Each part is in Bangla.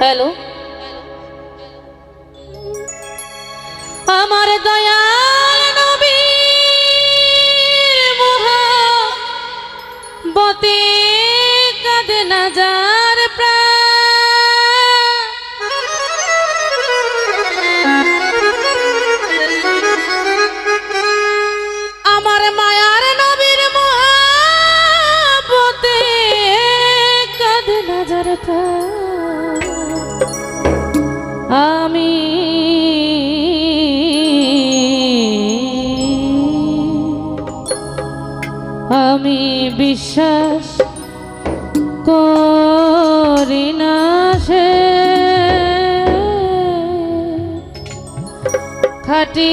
হ্যালো। আমার দয়াল নবী মহা বতে কাঁদে না যায় আমি বিশ্বাস করি না সে। খাটি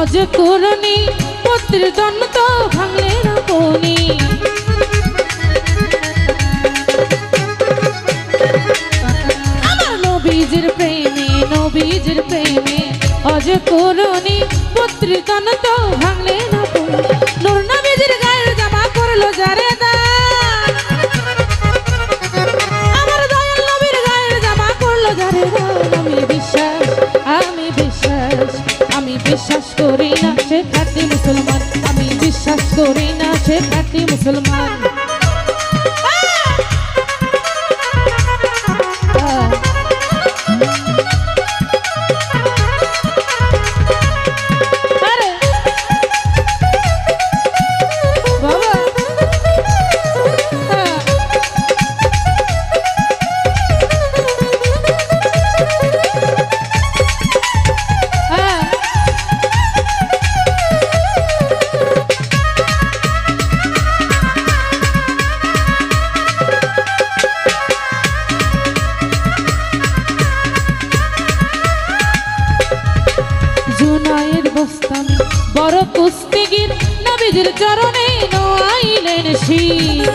অজ করুণী, পত্রের জন্য তো ভাঙলে না কোনি আমার নবীজের প্রেমে নবীজের প্রেমে অজ করুণী, পত্রের জন্য তো না সে খাটি মুসলমান জীবনে বড় কুস্তিগির নবীজির চরণে নাইলেন শীত।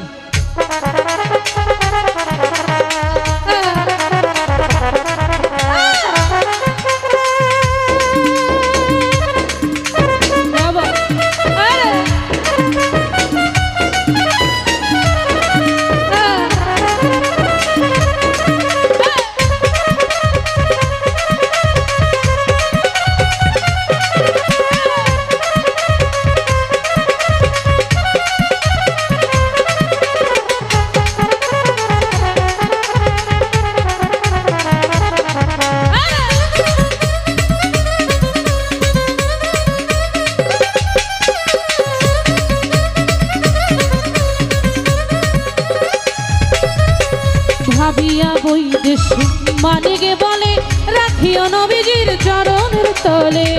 রাখিও নবীজির চরণের তলে।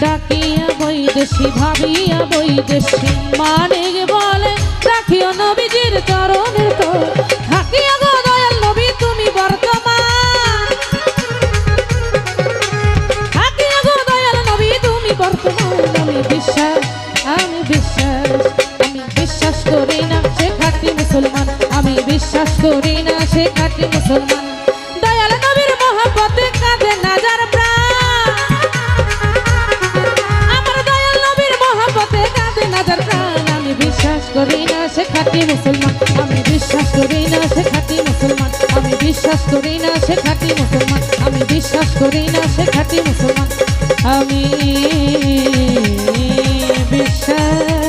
ডাকিয়া বৈদেশি, ভাবিয়া বৈদেশি মানিক বলে, রাখিও নবীজির চরণের তলে। থাকিয়া গো দয়াল নবী, তুমি বর্তমান। থাকিয়া গো দয়াল নবী, তুমি বর্তমান। মুসলমান দয়াল নবীর মহাপতে কাঁদে নাজার প্রাণ। আমার দয়াল নবীর মহাপতে কাঁদে নাজার প্রাণ। আমি বিশ্বাস করি না সে খাঁটি মুসলমান। আমি বিশ্বাস করি না সে খাঁটি মুসলমান। আমি বিশ্বাস করি না সে খাঁটি মুসলমান। আমি বিশ্বাস করি না সে খাঁটি মুসলমান। আমি বিশ্বাস না